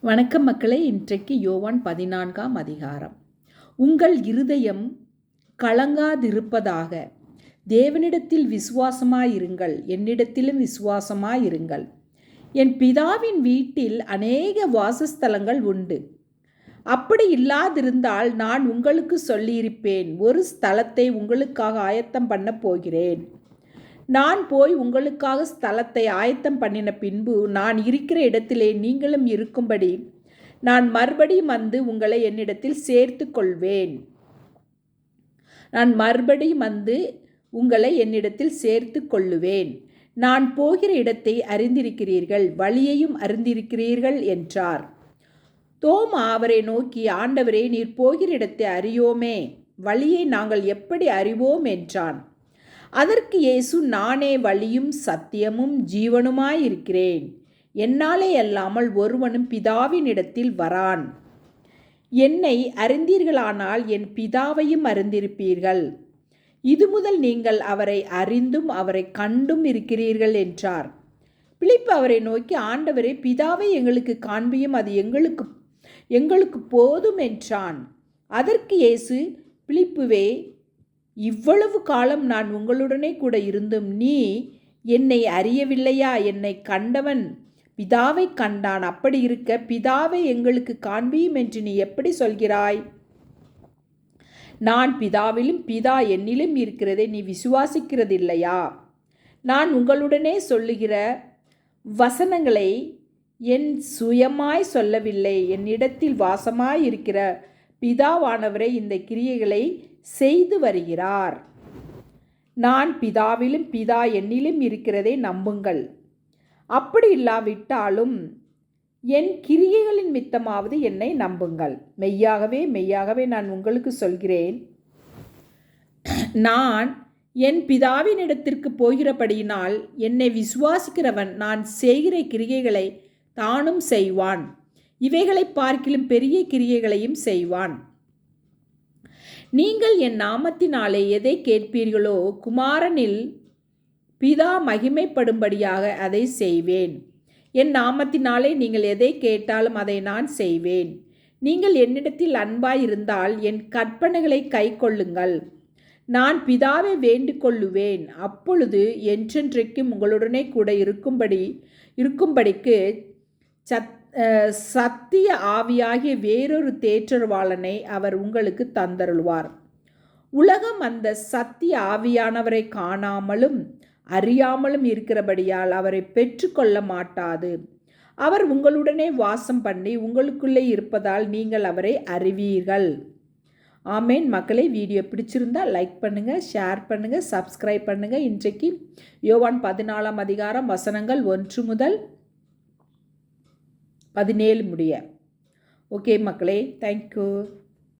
வணக்கம் மக்களே இன்றைக்கு யோவான் பதினான்காம் அதிகாரம். உங்கள் இருதயம் கலங்காதிருப்பதாக தேவனிடத்தில் விசுவாசமாயிருங்கள் என்னிடத்திலும் விசுவாசமாயிருங்கள். என் பிதாவின் வீட்டில் அநேக வாசஸ்தலங்கள் உண்டு. அப்படி இல்லாதிருந்தால் நான் உங்களுக்கு சொல்லியிருப்பேன் ஒரு ஸ்தலத்தை உங்களுக்காக ஆயத்தம் பண்ண போகிறேன். நான் போய் உங்களுக்காக ஸ்தலத்தை ஆயத்தம் பண்ணின பின்பு நான் இருக்கிற இடத்திலே நீங்களும் இருக்கும்படி நான் மறுபடியும் வந்து உங்களை என்னிடத்தில் சேர்த்து கொள்வேன். நான் மறுபடியும் வந்து உங்களை என்னிடத்தில் சேர்த்து கொள்ளுவேன். நான் போகிற இடத்தை அறிந்திருக்கிறீர்கள் வழியையும் அறிந்திருக்கிறீர்கள் என்றார். தோமா அவரை நோக்கி ஆண்டவரே நீர் போகிற இடத்தை அறியோமே வழியை நாங்கள் எப்படி அறிவோம்? என்றான். அதற்கு இயேசு நானே வழியும் சத்தியமும் ஜீவனுமாயிருக்கிறேன் என்னாலே அல்லாமல் ஒருவனும் பிதாவின் இடத்தில் வரான். என்னை அறிந்தீர்களானால் என் பிதாவையும் அறிந்திருப்பீர்கள். இது முதல் நீங்கள் அவரை அறிந்தும் அவரை கண்டும் இருக்கிறீர்கள் என்றார். பிலிப்பு அவரை நோக்கி ஆண்டவரே பிதாவை எங்களுக்கு காண்பியும் அது எங்களுக்கு எங்களுக்கு போதும் என்றான். அதற்கு இயேசு பிலிப்புவே இவ்வளவு காலம் நான் உங்களுடனே கூட இருந்தும் நீ என்னை அறியவில்லையா? என்னை கண்டவன் பிதாவை கண்டான். அப்படி இருக்க பிதாவை எங்களுக்கு காண்பியும் என்று நீ எப்படி சொல்கிறாய்? நான் பிதாவிலும் பிதா என்னிலும் இருக்கிறதை நீ விசுவாசிக்கிறதில்லையா? நான் உங்களுடனே சொல்லுகிற வசனங்களை என் சுயமாய் சொல்லவில்லை. என்னிடத்தில் வாசமாய் இருக்கிற பிதாவானவரை இந்த கிரியைகளை செய்து வருகிறார். நான் பிதாவிலும் பிதா என்னிலும் இருக்கிறதை நம்புங்கள். அப்படி இல்லாவிட்டாலும் என் கிரியைகளின் மித்தமாவது என்னை நம்புங்கள். மெய்யாகவே மெய்யாகவே நான் உங்களுக்கு சொல்கிறேன். நான் என் பிதாவின் இடத்திற்கு போகிறபடியினால் என்னை விசுவாசிக்கிறவன் நான் செய்கிற கிரியைகளை தானும் செய்வான். இவைகளை பார்க்கிலும் பெரிய கிரியைகளையும் செய்வான். நீங்கள் என் நாமத்தினாலே எதை கேட்பீர்களோ? குமாரனில் பிதா மகிமைப்படும்படியாக அதை செய்வேன். என் நாமத்தினாலே நீங்கள் எதை கேட்டாலும் அதை நான் செய்வேன். நீங்கள் என்னிடத்தில் அன்பாயிருந்தால் என் கற்பனைகளை கை கொள்ளுங்கள். நான் பிதாவை வேண்டிக் கொள்ளுவேன் அப்பொழுது என்றென்றைக்கும் உங்களுடனே கூட இருக்கும்படி இருக்கும்படிக்கு சத் சத்திய ஆவியாகிய வேறொரு தேற்றர்வாளனை அவர் உங்களுக்கு தந்தருள்வார். உலகம் அந்த சத்திய ஆவியானவரை காணாமலும் அறியாமலும் இருக்கிறபடியால் அவரை பெற்றுக்கொள்ள மாட்டாது. அவர் உங்களுடனே வாசம் பண்ணி உங்களுக்குள்ளே இருப்பதால் நீங்கள் அவரை அறிவீர்கள். ஆமேன். மக்களை வீடியோ பிடிச்சிருந்தா லைக் பண்ணுங்கள் ஷேர் பண்ணுங்கள் சப்ஸ்கிரைப் பண்ணுங்கள் இன்றைக்கு யோவான் பதினாலாம் அதிகாரம் வசனங்கள் ஒன்று முதல் பதினேழு முடிய. ஓகே மக்களே தேங்க்யூ